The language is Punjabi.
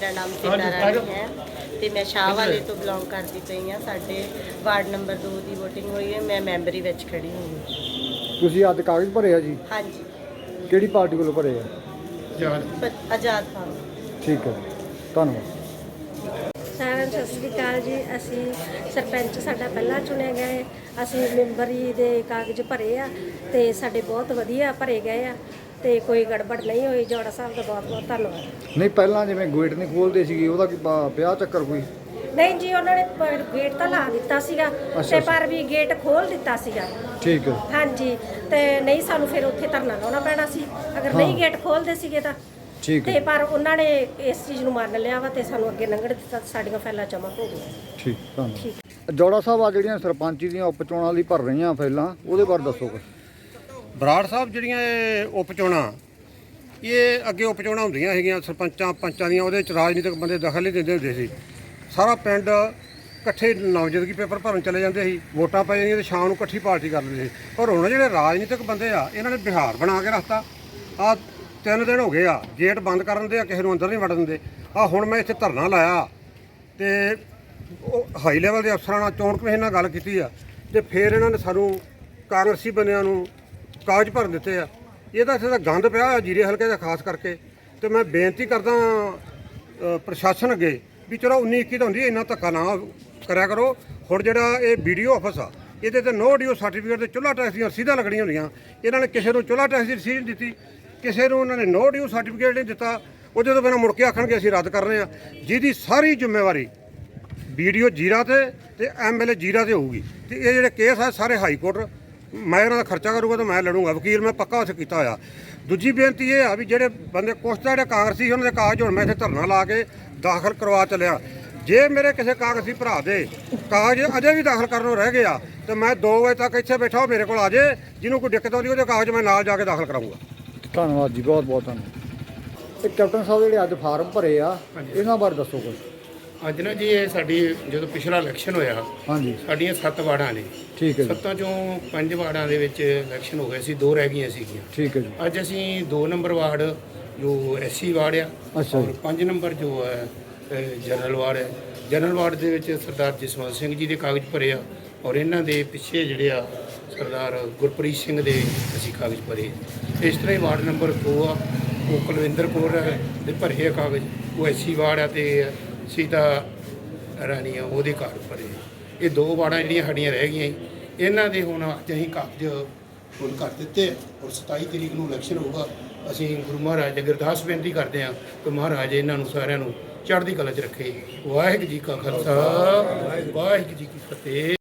ਮੇਰਾ ਨਾਮ ਸੀਤਾ ਰਾਣੀ ਹੈ ਤੇ ਮੈਂ ਸ਼ਾਹ ਵਾਲੇ ਤੋਂ ਬਿਲੋਂਗ ਕਰਦੀ ਪਈ ਹਾਂ। ਸਾਡੇ ਵਾਰਡ ਨੰਬਰ 2 ਦੀ VOTING ਹੋਈ ਹੈ। ਮੈਂ ਮੈਂਬਰੀ ਵਿੱਚ ਖੜੀ ਹੋਈ ਹਾਂ। ਤੁਸੀਂ ਅੱਜ ਕਾਗਜ਼ ਭਰੇ ਆ ਜੀ? ਹਾਂਜੀ। ਕਿਹੜੀ ਪਾਰਟੀ ਵੱਲੋਂ ਭਰੇ ਆ? ਪ- ਆਜ਼ਾਦ ਠੀਕ ਹੈ। ਧੰਨਵਾਦ। ਸਾਰਿਆਂ ਨੂੰ ਸਤਿ ਸ੍ਰੀ ਅਕਾਲ ਜੀ। ਅਸੀਂ ਸਰਪੰਚ ਸਾਡਾ ਪਹਿਲਾਂ ਚੁਣਿਆ ਗਿਆ ਹੈ। ਅਸੀਂ ਮੈਂਬਰੀ ਦੇ ਕਾਗਜ਼ ਭਰੇ ਆ ਤੇ ਸਾਡੇ ਬਹੁਤ ਵਧੀਆ ਭਰੇ ਗਏ ਆ। ਤੇ ਕੋਈ ਗੜਬੜ ਨਹੀਂ ਹੋਈ ਜੋੜਾ ਸਾਹਿਬ ਦਾ ਬਹੁਤ ਬਹੁਤ ਧੰਨਵਾਦ। ਨਹੀਂ ਪਹਿਲਾਂ ਜਿਵੇਂ ਗੇਟ ਨਹੀਂ ਖੋਲਦੇ ਸੀਗੇ ਉਹਦਾ ਕੀ ਪਾ- ਪਿਆ ਚੱਕਰ ਕੋਈ? ਨਹੀਂ ਜੀ ਉਹਨਾਂ ਨੇ ਗੇਟ ਤਾਂ ਲਾ ਦਿੱਤਾ ਸੀਗਾ ਤੇ ਪਰ ਵੀ ਗੇਟ ਖੋਲ ਦਿੱਤਾ ਸੀਗਾ। ਠੀਕ ਹੈ। ਹਾਂਜੀ ਤੇ ਨਹੀਂ ਸਾਨੂੰ ਫਿਰ ਉੱਥੇ ਧਰਨਾ ਲਾਉਣਾ ਪੈਣਾ ਸੀ। ਅਗਰ ਨਹੀਂ ਗੇਟ ਖੋਲਦੇ ਸੀਗੇ ਤਾਂ। ਠੀਕ ਤੇ ਹੈ ਪਰ ਉਹਨਾਂ ਨੇ ਇਸ ਚੀਜ਼ ਨੂੰ ਮੰਨ ਲਿਆ ਵਾ ਤੇ ਸਾਨੂੰ ਅੱਗੇ ਲੰਘਣ ਦਿੱਤਾ ਸਾਡੀਆਂ ਫਾਈਲਾਂ ਜਮ੍ਹਾਂ ਹੋ ਗਈਆਂ। ਠੀਕ ਧੰਨਵਾਦ। ਜੋੜਾ ਸਾਹਿਬ ਆ ਜਿਹੜੀਆਂ ਸਰਪੰਚੀ ਦੀਆਂ ਉਪ ਚੋਣਾਂ ਲਈ ਭਰ ਰਹੀਆਂ ਫੈਲਾਂ ਉਹਦੇ ਬਾਰੇ ਦੱਸੋ ਕੁਛ। ਬਰਾੜ ਸਾਹਿਬ ਜਿਹੜੀਆਂ ਇਹ ਉਪਚੋਣਾਂ ਇਹ ਅੱਗੇ ਉਪਚੋਣਾਂ ਹੁੰਦੀਆਂ ਹੈਗੀਆਂ, ਸਰਪੰਚਾਂ ਪੰਚਾਂ ਦੀਆਂ, ਉਹਦੇ ਚ ਰਾਜਨੀਤਿਕ ਬੰਦੇ ਦਖਲ ਨਹੀਂ ਦਿੰਦੇ ਹੁੰਦੇ ਸੀ। ਸਾਰਾ ਪਿੰਡ ਇਕੱਠੇ ਨਾਮਜ਼ਦਗੀ ਪੇਪਰ ਭਰਨ ਚਲੇ ਜਾਂਦੇ ਸੀ, ਵੋਟਾਂ ਪੈ ਜਾਂਦੀਆਂ ਤੇ ਸ਼ਾਮ ਨੂੰ ਇਕੱਠੀ ਪਾਰਟੀ ਕਰ ਲੈਂਦੇ ਸੀ। ਪਰ ਹੁਣ ਜਿਹੜੇ ਰਾਜਨੀਤਿਕ ਬੰਦੇ ਆ, ਇਹਨਾਂ ਨੇ ਬਿਹਾਰ ਬਣਾ ਕੇ ਰੱਖਤਾ। ਆ ਤਿੰਨ ਦਿਨ ਹੋ ਗਏ ਆ, ਗੇਟ ਬੰਦ ਕਰ ਦਿੰਦੇ ਆ, ਕਿਸੇ ਨੂੰ ਅੰਦਰ ਨਹੀਂ ਵੜਨ ਦਿੰਦੇ। ਆ ਹੁਣ ਮੈਂ ਇੱਥੇ ਧਰਨਾ ਲਾਇਆ ਤੇ ਉਹ ਹਾਈ ਲੈਵਲ ਦੇ ਅਫਸਰਾਂ ਨਾਲ ਚੋਣ ਕਮਿਸ਼ਨ ਨਾਲ ਗੱਲ ਕੀਤੀ ਆ ਤੇ ਫਿਰ ਇਹਨਾਂ ਨੇ ਸਾਨੂੰ ਕਾਂਗਰਸੀ ਬੰਦਿਆਂ ਨੂੰ ਕਾਗਜ਼ ਭਰਨ ਦਿੱਤੇ ਆ। ਇਹਦਾ ਇੱਥੇ ਦਾ ਗੰਦ ਪਿਆ ਜੀਰੇ ਹਲਕੇ ਦਾ ਖਾਸ ਕਰਕੇ। ਤੇ ਮੈਂ ਬੇਨਤੀ ਕਰਦਾ ਅ, ਪ੍ਰਸ਼ਾਸਨ ਅੱਗੇ ਵੀ ਚਲੋ 19 21 ਤਾਂ ਹੁੰਦੀ ਹੈ, ਇੰਨਾ ਧੱਕਾ ਨਾ ਕਰਿਆ ਕਰੋ। ਹੁਣ ਜਿਹੜਾ ਇਹ ਵੀਡੀਓ ਆਫਿਸ ਆ ਇਹਦੇ ਤੇ ਨੋ ਡਿਊ ਸਰਟੀਫਿਕੇਟ ਤੇ ਚੁੱਲ੍ਹਾ ਟੈਕਸ ਦੀਆਂ ਰਸੀਦਾਂ ਲੱਗਣੀਆਂ ਹੁੰਦੀਆਂ। ਇਹਨਾਂ ਨੇ ਕਿਸੇ ਨੂੰ ਚੁੱਲ੍ਹਾ ਟੈਕਸ ਦੀ ਰਸੀਦ ਨਹੀਂ ਦਿੱਤੀ ਕਿਸੇ ਨੂੰ ਉਹਨਾਂ ਨੇ ਨੋ ਡਿਊ ਸਰਟੀਫਿਕੇਟ ਨਹੀਂ ਦਿੱਤਾ। ਉਹਦੇ ਤੋਂ ਬਿਨਾਂ ਮੁੜ ਕੇ ਆਖਣਗੇ ਅਸੀਂ ਰੱਦ ਕਰ ਰਹੇ ਹਾਂ ਜਿਹਦੀ ਸਾਰੀ ਜ਼ਿੰਮੇਵਾਰੀ ਵੀਡੀਓ ਜੀਰਾ ਤੇ ਤੇ ਐਮਐਲਏ ਜੀਰਾ ਤੇ ਹੋਊਗੀ। ਤੇ ਇਹ ਜਿਹੜੇ ਕੇਸ ਆ ਸਾਰੇ ਹਾਈ ਕੋਰਟ ਮੈਂ ਇਹਨਾਂ ਦਾ ਖਰਚਾ ਕਰੂੰਗਾ ਤਾਂ ਮੈਂ ਲੜੂੰਗਾ। ਵਕੀਲ ਮੈਂ ਪੱਕਾ ਉੱਥੇ ਕੀਤਾ ਹੋਇਆ। ਦੂਜੀ ਬੇਨਤੀ ਇਹ ਆ ਵੀ ਜਿਹੜੇ ਬੰਦੇ ਕੁਛ ਤਾਂ ਜਿਹੜੇ ਕਾਂਗਰਸੀ ਉਹਨਾਂ ਦੇ ਕਾਗਜ਼ ਹੁਣ ਮੈਂ ਇੱਥੇ ਧਰਨਾ ਲਾ ਕੇ ਦਾਖਲ ਕਰਵਾ ਚੱਲਿਆ। ਜੇ ਮੇਰੇ ਕਿਸੇ ਕਾਗਜ਼ੀ ਭਰਾ ਦੇ ਕਾਗਜ਼ ਅਜੇ ਵੀ ਦਾਖਲ ਕਰਨੋਂ ਰਹਿ ਗਏ ਆ ਤੇ ਮੈਂ 2 ਵਜੇ ਤੱਕ ਇੱਥੇ ਬੈਠਾ ਮੇਰੇ ਕੋਲ ਆ ਜੇ। ਜਿਹਨੂੰ ਕੋਈ ਦਿੱਕਤ ਆਉਂਦੀ ਉਹਦੇ ਕਾਗਜ਼ ਮੈਂ ਨਾਲ ਜਾ ਕੇ ਦਾਖਲ ਕਰਾਉਂਗਾ। ਧੰਨਵਾਦ ਜੀ ਬਹੁਤ ਬਹੁਤ ਧੰਨਵਾਦ। ਇਹ ਕੈਪਟਨ ਸਾਹਿਬ ਜਿਹੜੇ ਅੱਜ ਫਾਰਮ ਭਰੇ ਆ ਇਹਨਾਂ ਬਾਰੇ ਦੱਸੋ ਕੁਛ। ਅੱਜ ਨਾ ਜੀ ਇਹ ਸਾਡੀ ਜਦੋਂ ਪਿਛਲਾ ਇਲੈਕਸ਼ਨ ਹੋਇਆ ਹਾਂਜੀ। ਸਾਡੀਆਂ ਸੱਤ ਵਾਰਡਾਂ ਨੇ। ਠੀਕ ਹੈ ਜੀ। ਸੱਤਾਂ ਚੋਂ ਪੰਜ ਵਾਰਡਾਂ ਦੇ ਵਿੱਚ ਇਲੈਕਸ਼ਨ ਹੋ ਗਏ ਸੀ ਦੋ ਰਹਿ ਗਈਆਂ ਸੀਗੀਆਂ। ਠੀਕ ਹੈ ਜੀ। ਅੱਜ ਅਸੀਂ 2 ਨੰਬਰ ਵਾਰਡ ਜੋ ਐਸਸੀ ਵਾਰਡ ਆ ਅੱਛਾ ਜੀ। ਔਰ 5 ਨੰਬਰ ਜੋ ਹੈ ਜਨਰਲ ਵਾਰਡ ਹੈ। ਜਨਰਲ ਵਾਰਡ ਦੇ ਵਿੱਚ ਸਰਦਾਰ ਜਸਵੰਤ ਸਿੰਘ ਜੀ ਦੇ ਕਾਗਜ਼ ਭਰੇ ਆ ਔਰ ਇਹਨਾਂ ਦੇ ਪਿੱਛੇ ਜਿਹੜੇ ਆ ਸਰਦਾਰ ਗੁਰਪ੍ਰੀਤ ਸਿੰਘ ਦੇ ਅਸੀਂ ਕਾਗਜ਼ ਭਰੇ ਇਸ ਤਰ੍ਹਾਂ ਹੀ ਵਾਰਡ ਨੰਬਰ 2 ਆ ਉਹ ਕੁਲਵਿੰਦਰ ਕੌਰ ਦੇ ਭਰੇ ਆ ਕਾਗਜ਼। ਉਹ ਐਸੀ ਵਾਰਡ ਆ ਤੇ ਸੀਤਾ ਰਾਣੀ ਆ ਉਹਦੇ ਘਰ ਭਰੇ ਇਹ ਦੋ ਵਾਰਡਾਂ ਜਿਹੜੀਆਂ ਸਾਡੀਆਂ ਰਹਿ ਗਈਆਂ ਇਹਨਾਂ ਦੇ ਹੁਣ ਅੱਜ ਅਸੀਂ ਕਾਗਜ਼ ਹੁਣ ਕਰ ਦਿੱਤੇ ਆ ਔਰ 27 ਤਰੀਕ ਨੂੰ ਇਲੈਕਸ਼ਨ ਹੋਊਗਾ। ਅਸੀਂ ਗੁਰੂ ਮਹਾਰਾਜ ਦੇ ਅਰਦਾਸ ਬੇਨਤੀ ਕਰਦੇ ਹਾਂ ਕਿ ਮਹਾਰਾਜ ਇਹਨਾਂ ਨੂੰ ਸਾਰਿਆਂ ਨੂੰ ਚੜ੍ਹਦੀ ਕਲਾ 'ਚ ਰੱਖੇ। ਵਾਹਿਗੁਰੂ ਜੀ ਕਾ ਖਾਲਸਾ, ਵਾਹਿਗੁਰੂ ਜੀ ਕੀ ਫਤਿਹ।